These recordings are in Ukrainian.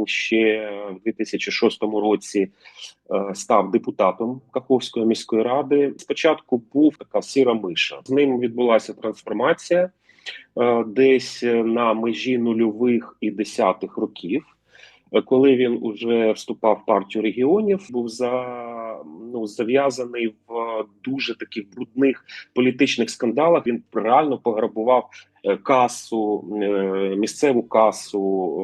він ще в 2006 році е, став депутатом Каховської міської ради. Спочатку був така сіра миша. З ним відбулася трансформація е, десь на межі нульових і десятих років. Е, Коли він уже вступав в партію регіонів, був за ну зав'язаний в дуже таких брудних політичних скандалах. Він реально пограбував е, касу, е, місцеву касу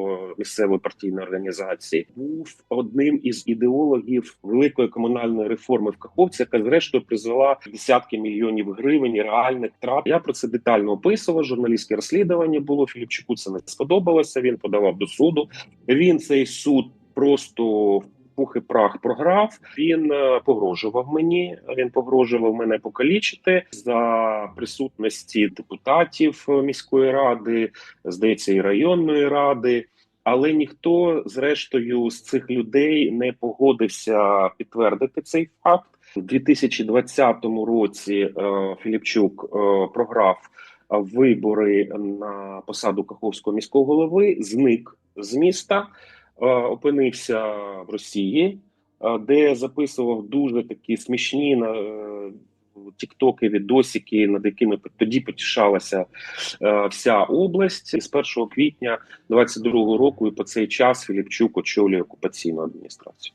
е, місцевої партійної організації. Був одним із ідеологів великої комунальної реформи в Каховці, яка зрештою призвела десятки мільйонів гривень реальних трат. Я про це детально описував. Журналістське розслідування було Філіпчуку. Це не сподобалося. Він подавав до суду. Він цей суд просто. Пух і прах програв. Він е, погрожував мені. Він погрожував мене покалічити за присутності депутатів міської ради, здається, і районної ради. Але ніхто, зрештою, з цих людей не погодився підтвердити цей факт. У 2020 році е, Філіпчук е, програв вибори на посаду Каховського міського голови, зник з міста, опинився в Росії, е, де записував дуже такі смішні на е, тіктоки, відосики, над якими тоді потішалася е, вся область. І з 1 квітня 22 року і по цей час Філіпчук очолює окупаційну адміністрацію.